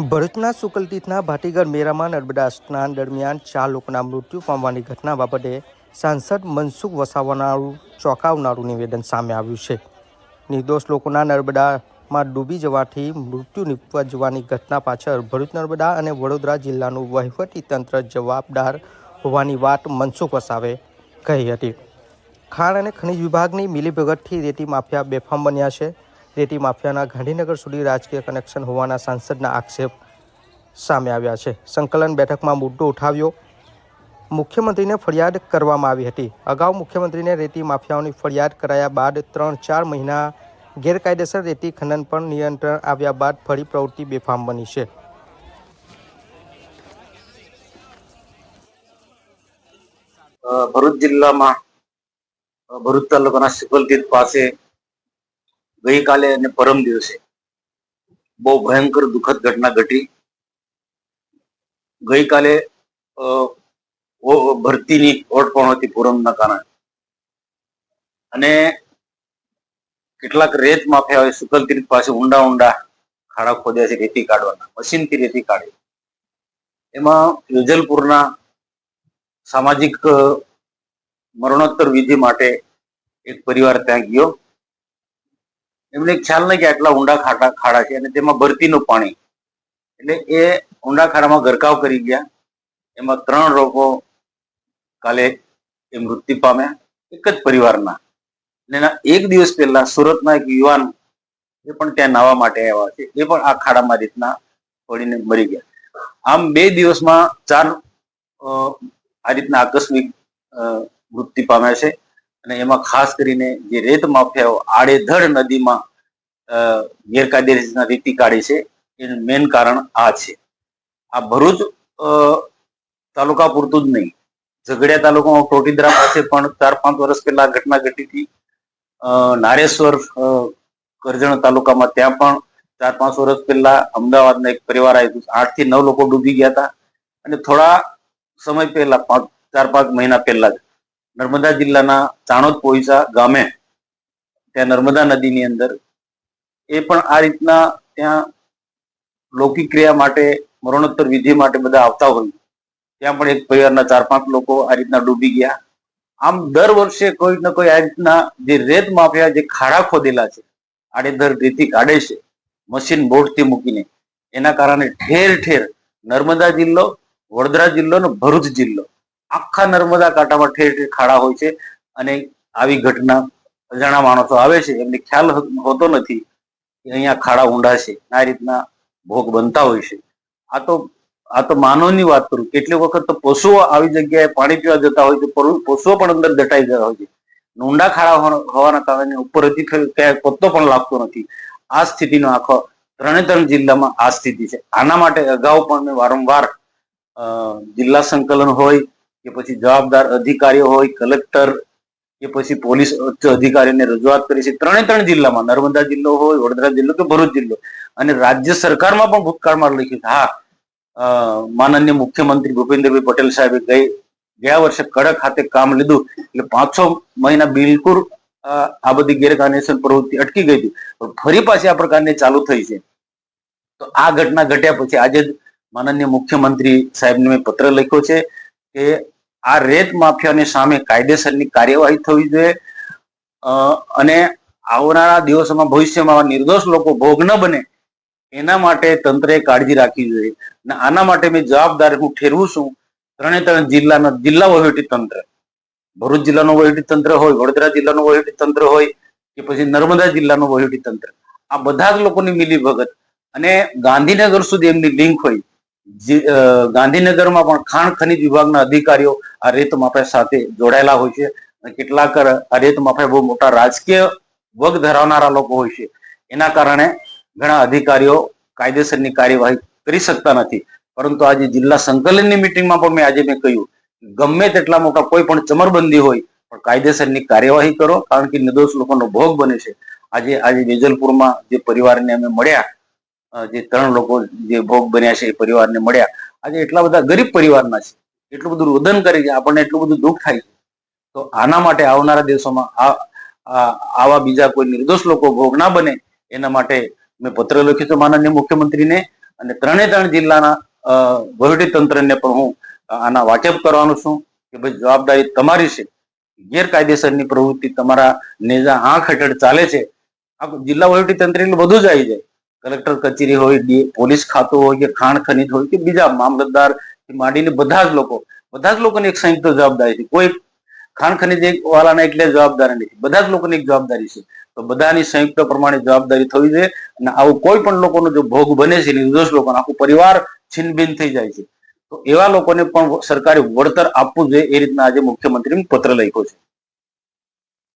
ભરૂચના સુકલતીથના ભાટીગર મેરામાં નર્મદા સ્નાન દરમિયાન ચાર લોકોના મૃત્યુ પામવાની ઘટના બાબતે સાંસદ મનસુખ વસાવનારું ચોંકાવનારું નિવેદન સામે આવ્યું છે. નિર્દોષ લોકોના નર્મદામાં ડૂબી જવાથી મૃત્યુ નિપજવાની ઘટના પાછળ ભરૂચ નર્મદા અને વડોદરા જિલ્લાનું વહીવટી તંત્ર જવાબદાર હોવાની વાત મનસુખ વસાવે કહી હતી. ખાણ અને ખનિજ વિભાગની મિલીભગતથી રેતી માફિયા બેફામ બન્યા છે. રેતી માફિયાના ગાંધીનગર સુધી રાજકીય કનેક્શન હોવાના સાંસદના આક્ષેપ સામે આવ્યા છે. સંકલન બેઠકમાં મુદ્દો ઉઠાવ્યો. મુખ્યમંત્રીને ફરિયાદ કરવામાં આવી હતી. અગાઉ મુખ્યમંત્રીને રેતી માફિયાઓની ફરિયાદ કરાયા બાદ ત્રણ ચાર મહિના ગેરકાયદેસર રેતી ખનન પર નિયંત્રણ આવ્યા બાદ ફરી પ્રવૃત્તિ બેફામ બની છે. ભરૂચ જિલ્લામાં ભરૂચ તાલુકાના સિકલતીત પાસે ગઈકાલે અને પરમ દિવસે બહુ ભયંકર દુઃખદ ઘટના ઘટી. ગઈકાલે ભરતીની ઓટ પણ હતી પૂરમના કારણે. અને કેટલાક રેત માફિયાઓએ સુકલતીર્થ પાસે ઊંડા ઊંડા ખાડા ખોદ્યા છે રેતી કાઢવાના, મશીનથી રેતી કાઢી. એમાં યુજલપુરના સામાજિક મરણોત્તર વિધિ માટે એક પરિવાર ત્યાં ગયો. એમને ખ્યાલ નહીં કે આટલા ઊંડા ખાડા ખાડા છે અને તેમાં ભરતીનું પાણી. એટલે એ ઊંડા ખાડામાં ગરકાવ કરી ગયા. એમાં ત્રણ લોકો કાલે એ મૃત્યુ પામ્યા, એક જ પરિવારના. એના એક દિવસ પહેલા સુરતના એક યુવાન એ પણ ત્યાં નાવા માટે આવ્યા છે. એ પણ આ ખાડામાં રીતના પડીને મરી ગયા. આમ બે દિવસમાં ચાર આ રીતના આકસ્મિક મૃત્યુ પામ્યા છે. અને એમાં ખાસ કરીને જે રેત માફિયાઓ આડેધડ નદીમાં અ, રીતિ કાઢી છે એનું મેઇન કારણ આ છે. આ ભરૂચ તાલુકા પૂરતું જ નહીં. ઝઘડિયા તાલુકામાં ટોટીદરા પાસે પણ ચાર પાંચ વર્ષ પહેલા ઘટના ઘટી હતી. નારેશ્વર કરજણ તાલુકામાં ત્યાં પણ ચાર પાંચ વર્ષ પહેલા અમદાવાદના એક પરિવાર આવ્યું આઠથી નવ લોકો ડૂબી ગયા હતા. અને થોડા સમય પહેલા ચાર પાંચ મહિના પહેલા જ નર્મદા જિલ્લાના ચાણોદ પોઈસા ગામે, ત્યાં નર્મદા નદીની અંદર, એ પણ આ રીતના ત્યાં લૌકિક ક્રિયા માટે, મરણોત્તર વિધિ માટે બધા આવતા હોય. ત્યાં પણ એક પરિવારના ચાર પાંચ લોકો આ રીતના ડૂબી ગયા. આમ દર વર્ષે કોઈ ને કોઈ આ રીતના જે રેત માફિયા જે ખાડા ખોદેલા છે આડેધર રેતી કાઢે છે, મશીન બોટથી મૂકીને, એના કારણે ઠેર ઠેર નર્મદા જિલ્લો, વડોદરા જિલ્લો અને ભરૂચ જિલ્લો આખા નર્મદા કાંઠામાં ઠેર ઠેર ખાડા હોય છે અને આવી ઘટના અજાણા માણસો આવે છે. એમને ખ્યાલ હોતો નથી કે અહીંયા ખાડા ઊંડા છે આ રીતના ભોગ બનતા હોય છે. આ તો આ તો માનવની વાત કરું. કેટલીક વખત તો પશુઓ આવી જગ્યાએ પાણી પીવા જતા હોય તો પશુઓ પણ અંદર દટાઈ ગયા હોય છે. ઊંડા ખાડા હોવાના કારણે ઉપર હજી ક્યાંય પત્તો પણ લાગતો નથી. આ સ્થિતિનો આખો ત્રણે ત્રણ જિલ્લામાં આ સ્થિતિ છે. આના માટે અગાઉ પણ મેં વારંવાર જિલ્લા સંકલન હોય કે પછી જવાબદાર અધિકારીઓ હોય, કલેક્ટર, કે પછી પોલીસ ઉચ્ચ અધિકારીને રજૂઆત કરી છે. ત્રણે ત્રણ જિલ્લામાં, નર્મદા જિલ્લો હોય, વડોદરા જિલ્લો કે ભરૂચ જિલ્લો. અને રાજ્ય સરકારમાં પણ ભૂતકાળમાં લખ્યું છે. હા માનનીય મુખ્યમંત્રી ભૂપેન્દ્રભાઈ પટેલ સાહેબે ગઈ, ગયા વર્ષે કડક હાથે કામ લીધું. એટલે પાંચ છ મહિના બિલકુલ આ બધી ગેરકાયદેસર પ્રવૃત્તિ અટકી ગઈ હતી. પણ ફરી પાછી આ પ્રકારની ચાલુ થઈ છે. તો આ ઘટના ઘટ્યા પછી આજે જ માનનીય મુખ્યમંત્રી સાહેબને મેં પત્ર લખ્યો છે કે આ રેત માફિયાની સામે કાયદેસરની કાર્યવાહી થવી જોઈએ. અને આવનારા દિવસોમાં ભવિષ્યમાં નિર્દોષ લોકો ભોગ ન બને, એના માટે તંત્રએ કાળજી રાખવી જોઈએ. અને આના માટે મેં જવાબદાર હું ઠેરવું છું, ત્રણે ત્રણ જિલ્લાના, જિલ્લા વહીવટી તંત્ર. ભરૂચ જિલ્લાનું વહીવટી તંત્ર હોય, વડોદરા જિલ્લાનું વહીવટી તંત્ર હોય, કે પછી નર્મદા જિલ્લાનું વહીવટી તંત્ર. આ બધા જ લોકોની મિલી ભગત અને ગાંધીનગર સુધી એમની લિંક હોય ગાંધીનગરમાં પણ ખાણ ખનિજ વિભાગના અધિકારીઓ આ રેત માફિયા સાથે જોડાયેલા હોય છે અને કેટલાક આ રેત માફિયા બહુ મોટા રાજકીય વગ ધરાવનારા લોકો હોય છે. એના કારણે ઘણા અધિકારીઓ કાયદેસરની કાર્યવાહી કરી શકતા નથી. પરંતુ આજે જિલ્લા સંકલનની મિટિંગમાં પણ મેં આજે મેં કહ્યું, ગમે તેટલા મોટા કોઈ પણ ચમરબંધી હોય, પણ કાયદેસરની કાર્યવાહી કરો, કારણ કે નિર્દોષ લોકોનો ભોગ બને છે. આજે આજે વેજલપુરમાં જે પરિવારને અમે મળ્યા જે ત્રણ લોકો જે ભોગ બન્યા છે એ પરિવારને મળ્યા. આજે એટલા બધા ગરીબ પરિવારના છે. એટલું બધું રુદન કરે છે. આપણને એટલું બધું દુઃખ થાય છે. તો આના માટે આવનારા દિવસોમાં આ આવા બીજા કોઈ નિર્દોષ લોકો ભોગ ના બને, એના માટે મેં પત્ર લખ્યું છે માનનીય મુખ્યમંત્રીને. અને ત્રણે ત્રણ જિલ્લાના વહીવટી તંત્રને પણ હું આના વાકેફ કરવાનો છું કે ભાઈ જવાબદારી તમારી છે. ગેરકાયદેસરની પ્રવૃત્તિ તમારા નેજા આંખ હેઠળ ચાલે છે. આ જિલ્લા વહીવટી તંત્ર એટલે બધું જ આવી જાય. કલેક્ટર કચેરી હોય પોલીસ ખાતું હોય કે ખાણ ખનીજ હોય કે બીજા મામલતદાર માંડીને બધા જ લોકો, બધા જ લોકોની એક સંયુક્ત જવાબદારી છે. કોઈ ખાણ ખનીજ વાળાના એટલે જવાબદારી નથી. બધા જ લોકોની એક જવાબદારી છે. તો બધાની સંયુક્ત પ્રમાણે જવાબદારી થવી જોઈએ અને આવું કોઈ પણ લોકોનો જો ભોગ બને છે, નિર્દોષ લોકોનો, આખું પરિવાર છિનભિન થઈ જાય છે. તો એવા લોકોને પણ સરકારે વળતર આપવું જોઈએ એ રીતના આજે મુખ્યમંત્રીને પત્ર લખ્યો છે.